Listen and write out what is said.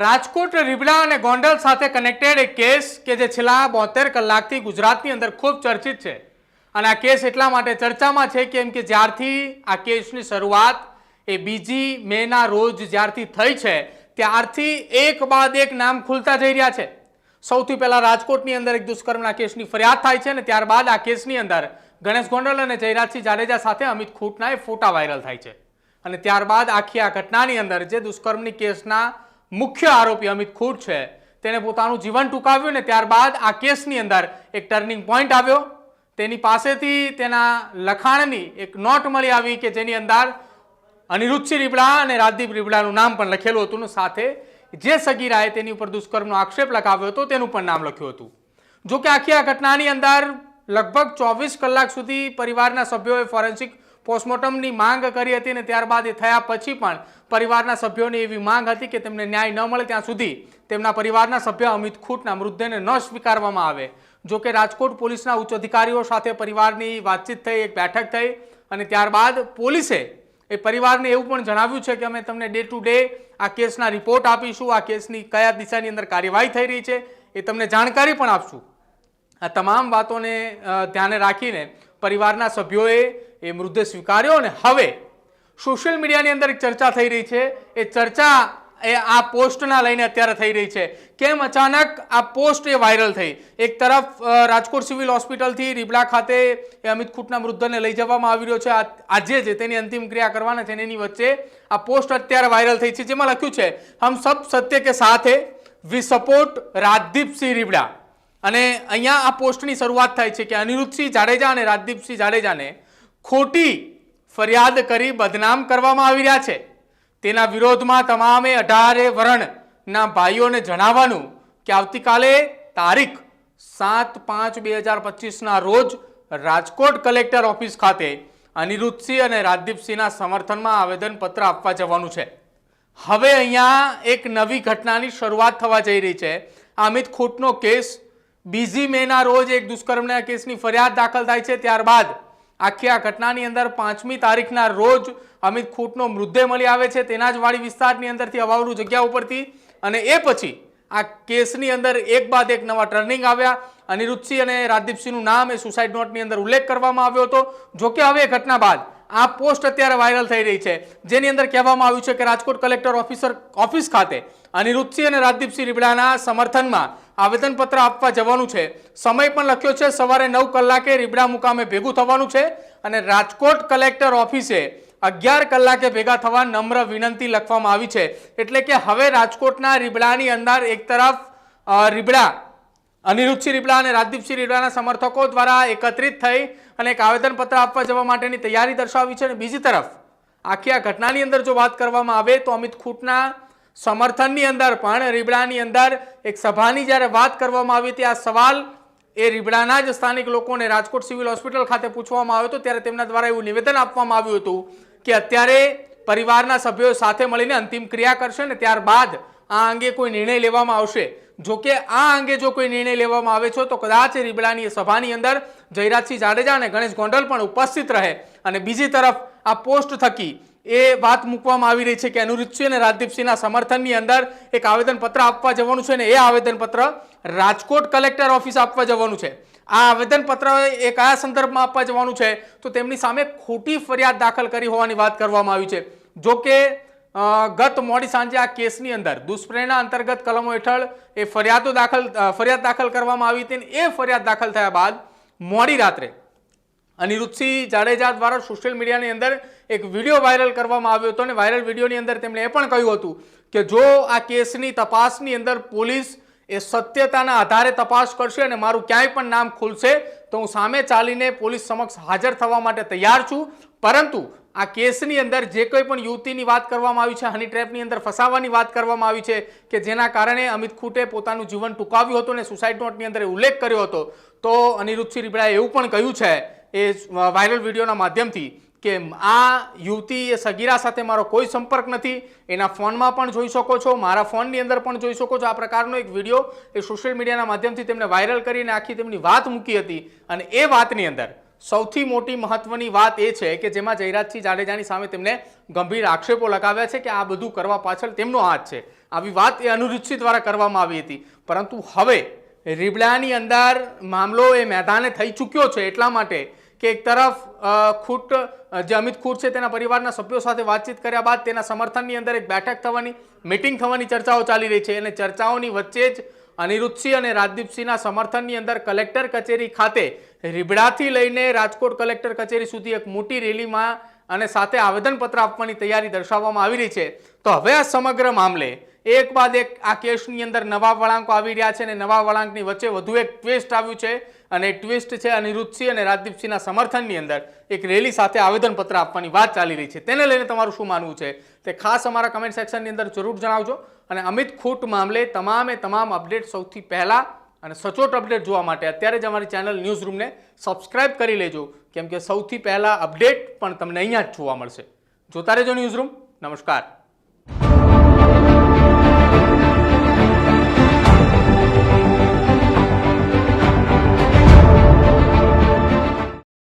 રાજકોટ રીબડા અને ગોંડલ સાથે કનેક્ટેડ એક કેસ કે જે છેલ્લા બોતેર કલાકથી ગુજરાતની અંદર ખૂબ ચર્ચિત છે. અને આ કેસ એટલા માટે ચર્ચામાં છે કેમ કે જ્યારથી આ કેસની શરૂઆત એ બીજી મેના રોજ જ્યારથી થઈ છે, ત્યારથી એક બાદ એક નામ ખુલતા જઈ રહ્યા છે. સૌથી પહેલાં રાજકોટની અંદર એક દુષ્કર્મના કેસની ફરિયાદ થાય છે અને ત્યારબાદ આ કેસની અંદર ગણેશ ગોંડલ અને જયરાજસિંહ જાડેજા સાથે અમિત ખૂટના એ ફોટા વાયરલ થાય છે. અને ત્યારબાદ આખી આ ઘટનાની અંદર જે દુષ્કર્મની કેસના મુખ્ય આરોપી અમિત ખોટ છે. તેને પોતાનું જીવન ટૂંકાવ્યું ને ત્યારબાદ આ કેસની અંદર એક ટર્નિંગ પોઈન્ટ આવ્યો. તેની પાસેથી તેના લખાણની એક નોટ મળી આવી કે જેની અંદર અનિરુદ્ધસિંહ રીબડા અને રાજદીપ રીબડાનું નામ પણ લખેલું હતું સાથે જે સગીરાએ તેની ઉપર દુષ્કર્મનો આક્ષેપ લગાવ્યો હતો તેનું પણ નામ લખ્યું હતું. જો કે આખી આ ઘટનાની અંદર લગભગ ચોવીસ કલાક સુધી પરિવારના સભ્યોએ ફોરેન્સિક પોસ્ટમોર્ટમની માંગ કરી હતી અને ત્યારબાદ એ થયા પછી પણ પરિવારના સભ્યોની એવી માંગ હતી કે તેમને ન્યાય ન મળે ત્યાં સુધી તેમના પરિવારના સભ્ય અમિત ખૂટના મૃતદેહને ન સ્વીકારવામાં આવે. જો કે રાજકોટ પોલીસના ઉચ્ચ અધિકારીઓ સાથે પરિવારની વાતચીત થઈ, એક બેઠક થઈ અને ત્યારબાદ પોલીસે એ પરિવારને એવું પણ જણાવ્યું છે કે અમે તમને ડે ટુ ડે આ કેસના રિપોર્ટ આપીશું, આ કેસની કયા દિશાની અંદર કાર્યવાહી થઈ રહી છે એ તમને જાણકારી પણ આપશું. આ તમામ વાતોને ધ્યાને રાખીને પરિવારના સભ્યોએ એ મૃતદેહ સ્વીકાર્યો અને હવે સોશિયલ મીડિયાની અંદર એક ચર્ચા થઈ રહી છે. એ ચર્ચા એ આ પોસ્ટના લઈને અત્યારે થઈ રહી છે. કેમ અચાનક આ પોસ્ટ એ વાયરલ થઈ? એક તરફ રાજકોટ સિવિલ હોસ્પિટલથી રીબડા ખાતે એ અમિત ખૂટના મૃતદેહને લઈ જવામાં આવી રહ્યો છે. આજે જે તેની અંતિમ ક્રિયા કરવાના છે એની વચ્ચે આ પોસ્ટ અત્યારે વાયરલ થઈ છે, જેમાં લખ્યું છે, હમ સબ સત્ય કે સાથે વી સપોર્ટ રાજદીપસિંહ રીબડા. અને અહીંયા આ પોસ્ટની શરૂઆત થાય છે કે અનિરુદ્ધસિંહ જાડેજા અને રાજદીપસિંહ જાડેજાને ખોટી ફરિયાદ કરી બદનામ કરવામાં આવી રહ્યા છે. તેના વિરોધમાં તમામે અઢારે વર્ણના ભાઈઓને જણાવવાનું કે આવતીકાલે તારીખ સાત પાંચ બે હજાર પચીસના રોજ રાજકોટ કલેક્ટર ઓફિસ ખાતે અનિરુદ્ધસિંહ અને રાજદીપસિંહના સમર્થનમાં આવેદનપત્ર આપવા જવાનું છે. હવે અહીંયા એક નવી ઘટનાની શરૂઆત થવા જઈ રહી છે. અમિત ખૂટનો કેસ, બીજી મેના રોજ એક દુષ્કર્મના કેસની ફરિયાદ દાખલ થાય છે. ત્યારબાદ આખી આ ઘટનાની અંદર પાંચમી તારીખના રોજ અમિત ખૂટનો મૃતદેહ મળી આવે છે. તેના જ વાડી વિસ્તારની અંદરથી અવાવરૂ જગ્યા ઉપરથી અને એ પછી આ કેસની અંદર એક બાદ એક નવા ટર્નિંગ આવ્યા. અનિરુદ્ધસિંહ અને રાજદીપસિંહનું નામ એ સુસાઇડ નોટની અંદર ઉલ્લેખ કરવામાં આવ્યો હતો. જોકે હવે એ ઘટના બાદ આ પોસ્ટ અત્યારે વાયરલ થઈ રહી છે. જેની અંદર કહેવામાં આવ્યું છે કે રાજકોટ કલેક્ટર ઓફિસર ઓફિસ ખાતે અનિરુદ્ધસિંહ અને રાજદીપસિંહ રીબડાના સમર્થનમાં આવેદનપત્ર આપવા જવાનું છે. સમય પણ લખ્યો છે. સવારે નવ કલાકે રીબડા મુકામે ભેગું થવાનું છે અને રાજકોટ કલેક્ટર ઓફિસે અગિયાર કલાકે ભેગા થવા નમ્ર વિનંતી લખવામાં આવી છે. એટલે કે હવે રાજકોટના રીબડાની અંદર એક તરફ રીબડા અનિરુદ્ધસિંહ રીબડા અને રાજદીપસિંહ રીબડાના સમર્થકો દ્વારા એકત્રિત થઈ અને એક આવેદનપત્ર આપવા જવા માટેની તૈયારી દર્શાવી છે અને બીજી તરફ આખી આ ઘટનાની અંદર જો વાત કરવામાં આવે તો અમિત ખૂટના સમર્થનની અંદર પણ રીબડાની અંદર એક સભાની જ્યારે વાત કરવામાં આવી હતી, આ સવાલ એ રીબડાના જ સ્થાનિક લોકોને રાજકોટ સિવિલ હોસ્પિટલ ખાતે પૂછવામાં આવ્યો હતો, ત્યારે તેમના દ્વારા એવું નિવેદન આપવામાં આવ્યું હતું કે અત્યારે પરિવારના સભ્યો સાથે મળીને અંતિમ ક્રિયા કરશે ને ત્યારબાદ આ અંગે કોઈ નિર્ણય લેવામાં આવશે. જો કે આ અંગે જો કોઈ નિર્ણય લેવામાં આવે છે, તો કદાચ રીબડાની સભાની અંદર જયરાજસિંહ જાડેજા અને ગણેશ ગોંડલ પણ ઉપસ્થિત રહે અને બીજી તરફ આ પોસ્ટ થકી એ વાત મૂકવામાં આવી રહી છે કે અનુરૂધસિંહ અને રાજદીપસિંહના સમર્થનની અંદર એક આવેદનપત્ર આપવા જવાનું છે અને એ આવેદનપત્ર રાજકોટ કલેક્ટર ઓફિસ આપવા જવાનું છે. આ આવેદનપત્ર એ કયા સંદર્ભમાં આપવા જવાનું છે? તો તેમની સામે ખોટી ફરિયાદ દાખલ કરી હોવાની વાત કરવામાં આવી છે. જો કે ગત મોડી સાંજે આ કેસની અંદર દુષ્પ્રેરણા અંતર્ગત કલમો હેઠળ એ ફરિયાદો દાખલ ફરિયાદ દાખલ કરવામાં આવી હતી એ ફરિયાદ દાખલ થયા બાદ મોડી રાત્રે અનિરુદ્ધસિંહ જાડેજા દ્વારા સોશિયલ મીડિયાની અંદર એક વીડિયો વાયરલ કરવામાં આવ્યો હતો અને વાયરલ વિડીયોની અંદર તેમણે એ પણ કહ્યું હતું કે જો આ કેસની તપાસની અંદર પોલીસ એ સત્યતાના આધારે તપાસ કરશે અને મારું ક્યાંય પણ નામ ખુલશે, તો હું સામે ચાલીને પોલીસ સમક્ષ હાજર થવા માટે તૈયાર છું. પરંતુ આ કેસની અંદર જે કોઈ પણ યુવતીની વાત કરવામાં આવી છે, હની ટ્રેપની અંદર ફસાવાની વાત કરવામાં આવી છે કે જેના કારણે અમિત ખૂટે પોતાનું જીવન ટૂંકાવ્યું હતું અને સુસાઇડ નોટની અંદર ઉલ્લેખ કર્યો હતો, તો અનિરુદ્ધસિંહ રીબડાએ એવું પણ કહ્યું છે એ વાયરલ વિડીયોના માધ્યમથી કે આ યુવતી એ સગીરા સાથે મારો કોઈ સંપર્ક નથી, એના ફોનમાં પણ જોઈ શકો છો, મારા ફોનની અંદર પણ જોઈ શકો છો. આ પ્રકારનો એક વીડિયો એ સોશિયલ મીડિયાના માધ્યમથી તેમને વાયરલ કરીને આખી તેમની વાત મૂકી હતી. અને એ વાતની અંદર સૌથી મોટી મહત્વની વાત એ છે કે જેમાં જયરાજસિંહ જાડેજાની સામે તેમને ગંભીર આક્ષેપો લગાવ્યા છે કે આ બધું કરવા પાછળ તેમનો હાથ છે. આવી વાત એ અનુરૂચિ દ્વારા કરવામાં આવી હતી. પરંતુ હવે રીબડાની અંદર મામલો એ મેદાને થઈ ચૂક્યો છે એટલા માટે કે એક તરફ ખૂટ, જે અમિત ખૂટ છે તેના પરિવારના સભ્યો સાથે વાતચીત કર્યા બાદ તેના સમર્થનની અંદર એક બેઠક થવાની, મિટિંગ થવાની ચર્ચાઓ ચાલી રહી છે. અને ચર્ચાઓની વચ્ચે જ અનિરુદ્ધસિંહ અને રાજદીપસિંહના સમર્થનની અંદર કલેક્ટર કચેરી ખાતે રીબડાથી લઈને રાજકોટ કલેક્ટર કચેરી સુધી એક મોટી રેલીમાં અને સાથે આવેદનપત્ર આપવાની તૈયારી દર્શાવવામાં આવી રહી છે. તો હવે આ સમગ્ર મામલે એક બાદ એક આ કેસની અંદર નવા વળાંકો આવી રહ્યા છે અને નવા વળાંકની વચ્ચે વધુ એક ટ્વિસ્ટ આવ્યું છે. અને ટ્વિસ્ટ છે અનિરુદ્ધસિંહ અને રાજદીપસિંહના સમર્થનની અંદર એક રેલી સાથે આવેદનપત્ર આપવાની વાત ચાલી રહી છે. તેને લઈને તમારું શું માનવું છે? તે ખાસ અમારા કમેન્ટ સેક્શનની અંદર જરૂર જણાવજો. અને અમિત ખૂટ મામલે તમામે તમામ અપડેટ સૌથી પહેલાં અને સચોટ અપડેટ જોવા માટે અત્યારે જ અમારી ચેનલ ન્યૂઝ રૂમને સબસ્ક્રાઇબ કરી લેજો. કેમ કે સૌથી પહેલાં અપડેટ પણ તમને અહીંયા જ જોવા મળશે. જોતા રહેજો ન્યૂઝ રૂમ નમસ્કાર.